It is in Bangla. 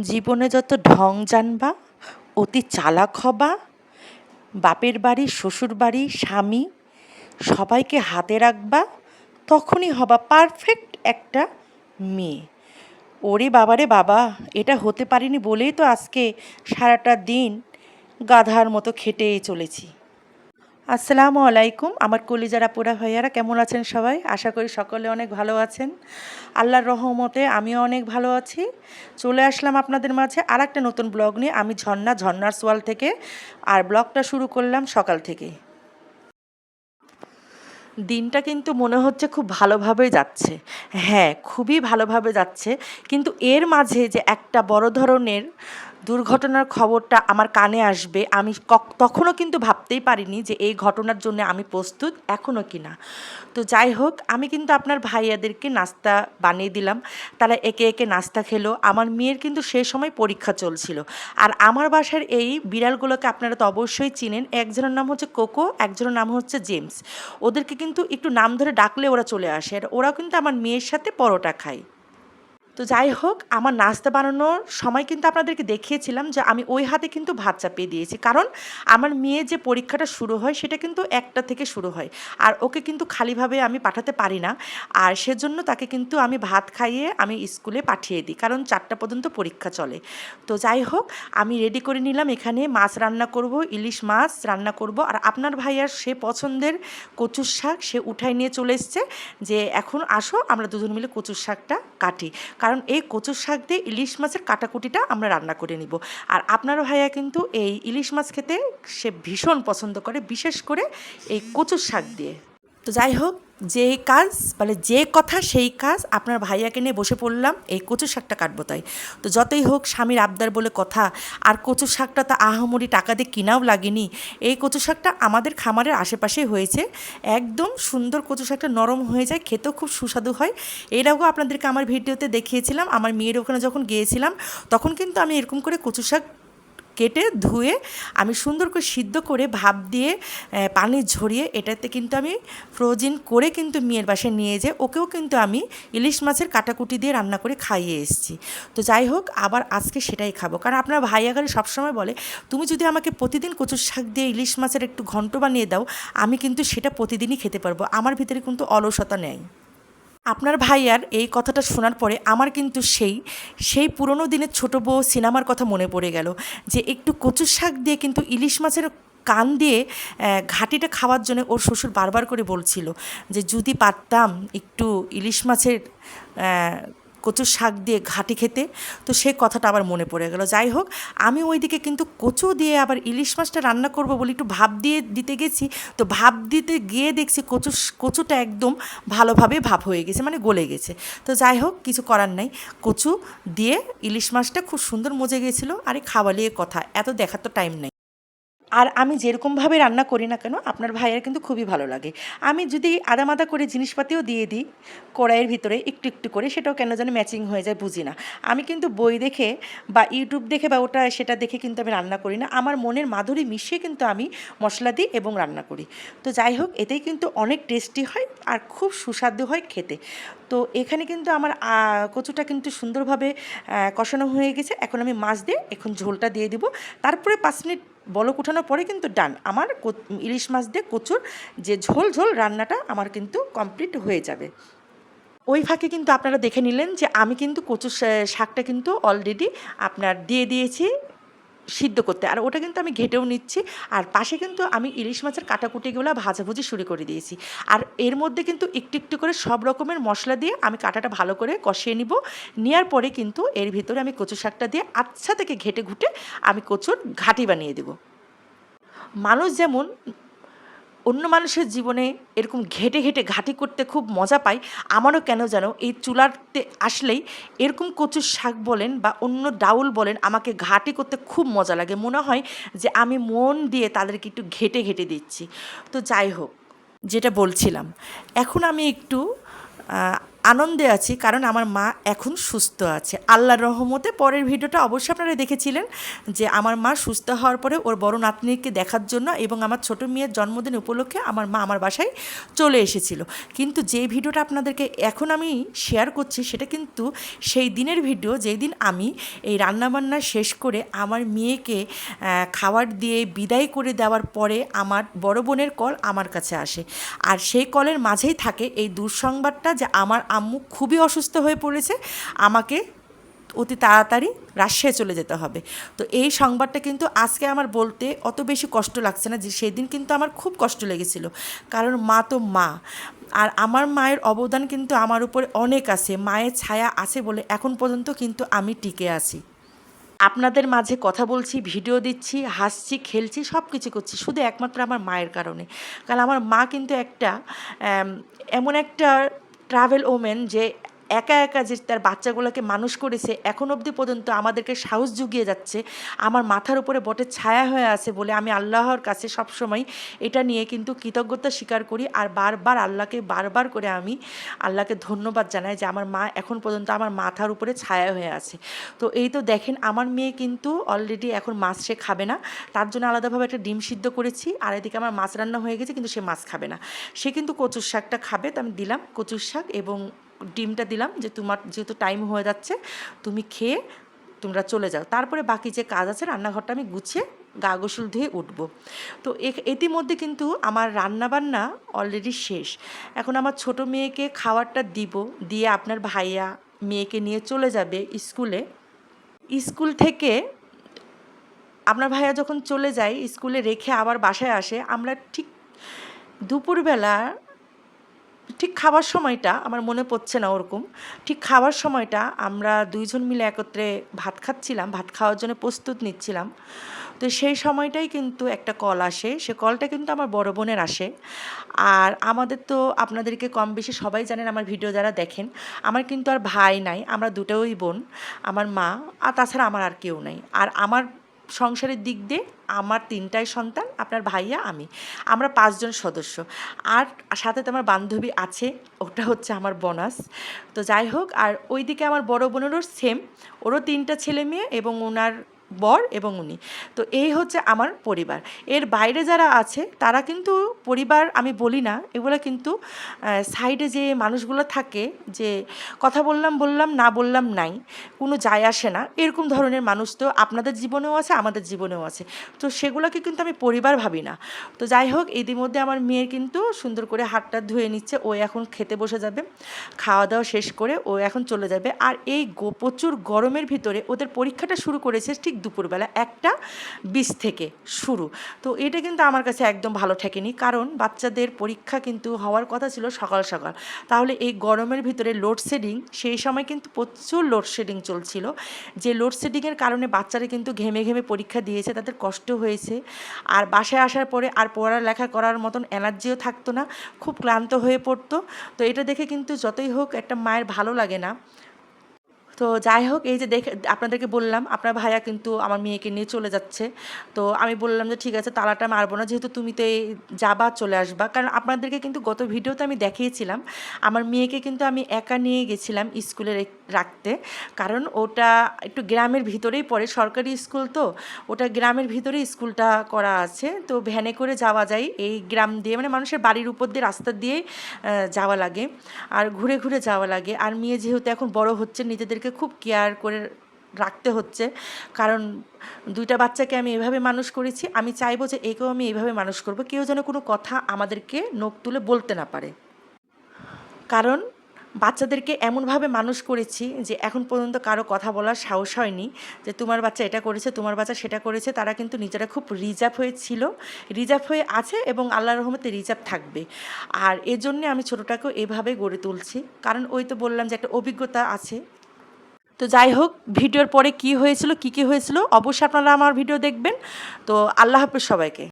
জীবনে যত ঢং জানবা, অতি চালাক হবা। বাপের বাড়ি, শ্বশুর বাড়ি, স্বামী সবাইকে হাতে রাখবা, তখনই হবা পারফেক্ট একটা মেয়ে। ওরে বাবারে বাবা, এটা হতে পারিনি বলেই তো আজকে সারাটা দিন গাধার মতো খেটেই চলেছি। আসসালামু আলাইকুম। আমার কলিজারা পোড়া ভাইয়ারা, কেমন আছেন সবাই? আশা করি সকলে অনেক ভালো আছেন। আল্লাহর রহমতে আমিও অনেক ভালো আছি। চলে আসলাম আপনাদের মাঝে আর একটা নতুন ব্লগ নিয়ে। আমি ঝর্ণা, ঝর্ণার সোয়াল থেকে। আর ব্লগটা শুরু করলাম সকাল থেকে। দিনটা কিন্তু মনে হচ্ছে খুব ভালোভাবে যাচ্ছে। হ্যাঁ খুবই ভালোভাবে যাচ্ছে। কিন্তু এর মাঝে যে একটা বড় ধরনের দুর্ঘটনার খবরটা আমার কানে আসবে। আমি তখনও কিন্তু ভাবতেই পারিনি যে এই ঘটনার জন্য আমি প্রস্তুত এখনও কি না তো যাই হোক, আমি কিন্তু আপনার ভাইয়াদেরকে নাস্তা বানিয়ে দিলাম। তারা একে একে নাস্তা খেলো। আমার মেয়ের কিন্তু সে সময় পরীক্ষা চলছিল। আর আমার বাসার এই বিড়ালগুলোকে আপনারা তো অবশ্যই চিনেন। একজনের নাম হচ্ছে কোকো, একজনের নাম হচ্ছে জেমস। ওদেরকে কিন্তু একটু নাম ধরে ডাকলে ওরা চলে আসে। আর ওরা কিন্তু আমার মেয়ের সাথে পরোটা খায়। তো যাই হোক, আমার নাস্তা বানানোর সময় কিন্তু আপনাদেরকে দেখিয়েছিলাম যে আমি ওই হাতে কিন্তু ভাত চাপিয়ে দিয়েছি। কারণ আমার মেয়ে যে পরীক্ষাটা শুরু হয়, সেটা কিন্তু একটা থেকে শুরু হয়। আর ওকে কিন্তু খালিভাবে আমি পাঠাতে পারি না। আর সেজন্য তাকে কিন্তু আমি ভাত খাইয়ে আমি স্কুলে পাঠিয়ে দিই, কারণ চারটা পর্যন্ত পরীক্ষা চলে। তো যাই হোক, আমি রেডি করে নিলাম, এখানে মাছ রান্না করব, ইলিশ মাছ রান্না করব। আর আপনার ভাইয়ার সে পছন্দের কচুর শাক সে উঠাই নিয়ে চলে এসছে যে, এখন আসো, আমরা দুজন মিলে কচুর শাকটা কাটি। কারণ এই কচুর শাক দিয়ে ইলিশ মাছের কাটাকুটিটা আমরা রান্না করে নিব। আর আপনার ভাইয়া কিন্তু এই ইলিশ মাছ খেতে সে ভীষণ পছন্দ করে, বিশেষ করে এই কচুর শাক দিয়ে। তো যাই হোক, যে কাজ মানে যে কথা সেই কাজ আপনার ভাইয়াকে নিয়ে বসে পড়লাম, এই কচু শাকটা কাটবো তাই। তো যতই হোক, স্বামীর আবদার বলে কথা, আর কচু শাকটা তো আহামরি টাকা দিয়ে কিনাও লাগেনি। এই কচু শাকটা আমাদের খামারের আশেপাশেই হয়েছে। একদম সুন্দর কচু শাকটা নরম হয়ে যায়, খেতেও খুব সুস্বাদু হয়। এটাও আপনাদেরকে আমার ভিডিওতে দেখিয়েছিলাম, আমার মেয়ের ওখানে যখন গিয়েছিলাম, তখন কিন্তু আমি এরকম করে কচু শাক কেটে ধুয়ে আমি সুন্দর করে সিদ্ধ করে ভাপ দিয়ে পানি ঝরিয়ে এটাতে কিন্তু আমি ফ্রোজিন করে কিন্তু মেয়ের বাসায় নিয়ে যাই ওকেও কিন্তু আমি ইলিশ মাছের কাটাকুটি দিয়ে রান্না করে খাইয়ে এসেছি। তো যাই হোক, আবার আজকে সেটাই খাব। কারণ আপনার ভাইয়াগারি সবসময় বলে, তুমি যদি আমাকে প্রতিদিন কচুর শাক দিয়ে ইলিশ মাছের একটু ঘন্ট বানিয়ে দাও, আমি কিন্তু সেটা প্রতিদিনই খেতে পারব। আমার ভিতরে কিন্তু অলসতা নেই। আপনার ভাইয়ার এই কথাটা শোনার পরে আমার কিন্তু সেই সেই পুরনো দিনের ছোট বউ সিনেমার কথা মনে পড়ে গেল। যে একটু কচু শাক দিয়ে কিন্তু ইলিশ মাছের কান দিয়ে ঘাটিটা খাওয়ার জন্য ওর শ্বশুর বারবার করে বলছিল যে, যদি পারতাম একটু ইলিশ মাছের কচুর শাক দিয়ে ঘাটি খেতে। তো সেই কথাটা আবার মনে পড়ে গেল। যাই হোক, আমি ওইদিকে কিন্তু কচু দিয়ে আবার ইলিশ মাছটা রান্না করব বলে একটু ভাব দিয়ে দিতে গেছি। তো ভাব দিতে গিয়ে দেখছি কচু কচুটা একদম ভালোভাবে ভাব হয়ে গেছে মানে গলে গেছে। তো যাই হোক, কিছু করার নাই। কচু দিয়ে ইলিশ মাছটা খুব সুন্দর মজে গেছিল। আরে খাওয়ালিয়ে কথা, এত দেখার তো টাইম নেই। আর আমি যেরকমভাবে রান্না করি না কেন, আপনার ভাইয়ের কিন্তু খুবই ভালো লাগে। আমি যদি আদামাদা করে জিনিসপাতিও দিয়ে দিই কড়াইয়ের ভিতরে একটু একটু করে, সেটাও কেন যেন ম্যাচিং হয়ে যায়, বুঝি না। আমি কিন্তু বই দেখে বা ইউটিউব দেখে বা ওটা সেটা দেখে কিন্তু আমি রান্না করি না। আমার মনের মাধুরী মিশিয়ে কিন্তু আমি মশলা দিই এবং রান্না করি। তো যাই হোক, এতেই কিন্তু অনেক টেস্টি হয় আর খুব সুস্বাদু হয় খেতে। তো এখানে কিন্তু আমার কচুটা কিন্তু সুন্দরভাবে কষানো হয়ে গেছে। এখন আমি মাছ দিয়ে এখন ঝোলটা দিয়ে দিব। তারপরে পাঁচ মিনিট বলক উঠানোর পরে কিন্তু ডান আমার ইলিশ মাছ দিয়ে কচুর যে ঝোল ঝোল রান্নাটা আমার কিন্তু কমপ্লিট হয়ে যাবে। ওই ফাঁকে কিন্তু আপনারা দেখে নিলেন যে আমি কিন্তু কচুর শাকটা কিন্তু অলরেডি আপনার দিয়ে দিয়েছি। সিদ্ধ করতে। আর ওটা কিন্তু আমি ঘেটেও নিচ্ছি। আর পাশে কিন্তু আমি ইলিশ মাছের কাটাকুটিগুলো ভাজাভুজি শুরু করে দিয়েছি। আর এর মধ্যে কিন্তু একটু একটু করে সব রকমের মশলা দিয়ে আমি কাটাটা ভালো করে কষিয়ে নিব। নেওয়ার পরে কিন্তু এর ভিতরে আমি কচু শাকটা দিয়ে আচ্ছা থেকে ঘেটে ঘুটে আমি কচুর ঘাটি বানিয়ে দেব। মানুষ যেমন অন্য মানুষের জীবনে এরকম ঘেটে ঘেটে ঘাটি করতে খুব মজা পাই। আমারও কেন যেন এই চুলাতে আসলেই এরকম কচুর শাক বলেন বা অন্য ডাউল বলেন, আমাকে ঘাটি করতে খুব মজা লাগে। মনে হয় যে আমি মন দিয়ে তাদেরকে একটু ঘেটে ঘেটে দিচ্ছি। তো যাই হোক, যেটা বলছিলাম। এখন আমি একটু আনন্দে আছি, কারণ আমার মা এখন সুস্থ আছে। আল্লাহর রহমতে পরের ভিডিওটা অবশ্যই আপনারা দেখেছিলেন যে আমার মা সুস্থ হওয়ার পরে ওর বড় নাতনিকে দেখার জন্য এবং আমার ছোট মেয়ের জন্মদিন উপলক্ষে আমার মা আমার বাসায় চলে এসেছিল। কিন্তু যে ভিডিওটা আপনাদেরকে এখন আমি শেয়ার করছি, সেটা কিন্তু সেই দিনের ভিডিও, যেই দিন আমি এই রান্নাবান্না শেষ করে আমার মেয়েকে খাবার দিয়ে বিদায় করে দেওয়ার পরে আমার বড় বোনের কল আমার কাছে আসে। আর সেই কলের মাঝেই থাকে এই দুঃসংবাদটা যে আমার আম্মু খুবই অসুস্থ হয়ে পড়েছে, আমাকে অতি তাড়াতাড়ি রাজশাহী চলে যেতে হবে। তো এই সংবাদটা কিন্তু আজকে আমার বলতে অত বেশি কষ্ট লাগছে না যে সেদিন কিন্তু আমার খুব কষ্ট লেগেছিল। কারণ মা তো মা, আর আমার মায়ের অবদান কিন্তু আমার উপরে অনেক আছে, মায়ের ছায়া আছে বলে এখন পর্যন্ত কিন্তু আমি টিকে আছি। আপনাদের মাঝে কথা বলছি, ভিডিও দিচ্ছি, হাসছি, খেলছি সব কিছু করছি, শুধু একমাত্র আমার মায়ের কারণে। কারণ আমার মা কিন্তু একটা এমন একটা ট্রাভেল ওমেন যে একা একা যে তার বাচ্চাগুলোকে মানুষ করেছে, এখন অবধি পর্যন্ত আমাদেরকে সাহস জুগিয়ে যাচ্ছে, আমার মাথার উপরে বটের ছায়া হয়ে আছে বলে আমি আল্লাহর কাছে সবসময় এটা নিয়ে কিন্তু কৃতজ্ঞতা স্বীকার করি আর বারবার আল্লাহকে বারবার করে আমি আল্লাহকে ধন্যবাদ জানাই যে আমার মা এখন পর্যন্ত আমার মাথার উপরে ছায়া হয়ে আছে। তো এই তো দেখেন আমার মেয়ে কিন্তু অলরেডি এখন মাছ সে খাবে না, তার জন্য আলাদাভাবে একটা ডিম সিদ্ধ করেছি আর এদিকে আমার মাছ রান্না হয়ে গেছে কিন্তু সে মাছ খাবে না। সে কিন্তু কচুর শাকটা খাবে, তো আমি দিলাম কচুর শাক এবং ডিমটা দিলাম যে তোমার যেহেতু টাইম হয়ে যাচ্ছে, তুমি খেয়ে তোমরা চলে যাও। তারপরে বাকি যে কাজ আছে, রান্নাঘরটা আমি গুছিয়ে গা গোসল ধুয়ে উঠব। তো ইতিমধ্যে কিন্তু আমার রান্নাবান্না অলরেডি শেষ। এখন আমার ছোট মেয়েকে খাবারটা দিব, দিয়ে আপনার ভাইয়া মেয়েকে নিয়ে চলে যাবে স্কুলে। স্কুল থেকে আপনার ভাইয়া যখন চলে যায়, স্কুলে রেখে আবার বাসায় আসে, আমরা ঠিক দুপুরবেলা ঠিক খাবার সময়টা আমার মনে পড়ছে না ওরকম। ঠিক খাবার সময়টা আমরা দুইজন মিলে একত্রে ভাত খাচ্ছিলাম, ভাত খাওয়ার জন্য প্রস্তুত নিচ্ছিলাম। তো সেই সময়টাই কিন্তু একটা কল আসে। সে কলটা কিন্তু আমার বড় বোনের আসে। আর আমাদের তো আপনাদেরকে কম বেশি সবাই জানেন আমার ভিডিও যারা দেখেন, আমার কিন্তু আর ভাই নাই, আমরা দুটোই বোন, আমার মা, আর তাছাড়া আমার আর কেউ নাই। আর আমার সংসারের দিক দিয়ে আমার তিনটাই সন্তান, আপনার ভাইয়া, আমি। আমরা পাঁচজন সদস্য। আর সাথে তো আমার বান্ধবী আছে, ওটা হচ্ছে আমার বোনাস। তো যাই হোক, আর ওইদিকে আমার বড় বোনেরও সেম ওরও তিনটা ছেলে মেয়ে এবং ওনার বর এবং উনি। তো এই হচ্ছে আমার পরিবার। এর বাইরে যারা আছে, তারা কিন্তু পরিবার আমি বলি না, এগুলো কিন্তু সাইডে যে মানুষগুলো থাকে, যে কথা বললাম বললাম, না বললাম নাই, কোনো যায় আসে না, এরকম ধরনের মানুষ তো আপনাদের জীবনেও আছে, আমাদের জীবনেও আছে। তো সেগুলোকে কিন্তু আমি পরিবার ভাবি না। তো যাই হোক, ইতিমধ্যে আমার মেয়ের কিন্তু সুন্দর করে হাতটা ধুয়ে নিচ্ছে, ও এখন খেতে বসে যাবে, খাওয়া দাওয়া শেষ করে ও এখন চলে যাবে। আর এই প্রচুর গরমের ভিতরে ওদের পরীক্ষাটা শুরু করেছে ঠিক দুপুরবেলা একটা বিশ থেকে শুরু। তো এটা কিন্তু আমার কাছে একদম ভালো ঠেকেনি। কারণ বাচ্চাদের পরীক্ষা কিন্তু হওয়ার কথা ছিল সকাল সকাল। তাহলে এই গরমের ভিতরে লোডশেডিং সেই সময় কিন্তু প্রচুর লোডশেডিং চলছিল। যে লোডশেডিংয়ের কারণে বাচ্চারা কিন্তু ঘেমে ঘেমে পরীক্ষা দিয়েছে, তাদের কষ্ট হয়েছে। আর বাসায় আসার পরে আর পড়ালেখা করার মতন এনার্জিও থাকতো না, খুব ক্লান্ত হয়ে পড়তো। তো এটা দেখে কিন্তু যতই হোক একটা মায়ের ভালো লাগে না। তো যাই হোক, এই যে দেখে, আপনাদেরকে বললাম, আপনার ভাইয়া কিন্তু আমার মেয়েকে নিয়ে চলে যাচ্ছে। তো আমি বললাম যে, ঠিক আছে, তালাটা মারবো না, যেহেতু তুমি তো যাবা, চলে আসবা। কারণ আপনাদেরকে কিন্তু গত ভিডিওতে আমি দেখিয়েছিলাম, আমার মেয়েকে কিন্তু আমি একা নিয়ে গেছিলাম স্কুলে রাখতে। কারণ ওটা একটু গ্রামের ভিতরেই পড়ে, সরকারি স্কুল তো, ওটা গ্রামের ভিতরে স্কুলটা করা আছে। তো ভ্যানে করে যাওয়া যায়, এই গ্রাম দিয়ে মানে মানুষের বাড়ির উপর দিয়ে, রাস্তা দিয়ে যাওয়া লাগে, আর ঘুরে ঘুরে যাওয়া লাগে। আর মেয়ে যেহেতু এখন বড় হচ্ছে, নিজেদেরকে খুব কেয়ার করে রাখতে হচ্ছে। কারণ দুইটা বাচ্চাকে আমি এভাবে মানুষ করেছি, আমি চাইব যে একেও আমি এইভাবে মানুষ করব, কেউ যেন কোনো কথা আমাদেরকে নখ তুলে বলতে না পারে। কারণ বাচ্চাদেরকে এমনভাবে মানুষ করেছি যে এখন পর্যন্ত কারও কথা বলার সাহস হয়নি যে তোমার বাচ্চা এটা করেছে, তোমার বাচ্চা সেটা করেছে, তারা কিন্তু নিজেরা খুব রিজার্ভ হয়ে ছিল রিজার্ভ হয়ে আছে এবং আল্লাহ রহমতে রিজার্ভ থাকবে। আর এজন্যে আমি ছোটোটাকেও এভাবে গড়ে তুলছি। কারণ ওই তো বললাম যে একটা অভিজ্ঞতা আছে। তো যাই হোক, ভিডিওর পরে কি হয়েছিল, কি কি হয়েছিল, অবশ্যই আপনারা আমার ভিডিও দেখবেন। তো আল্লাহ হাফেজ সবাইকে।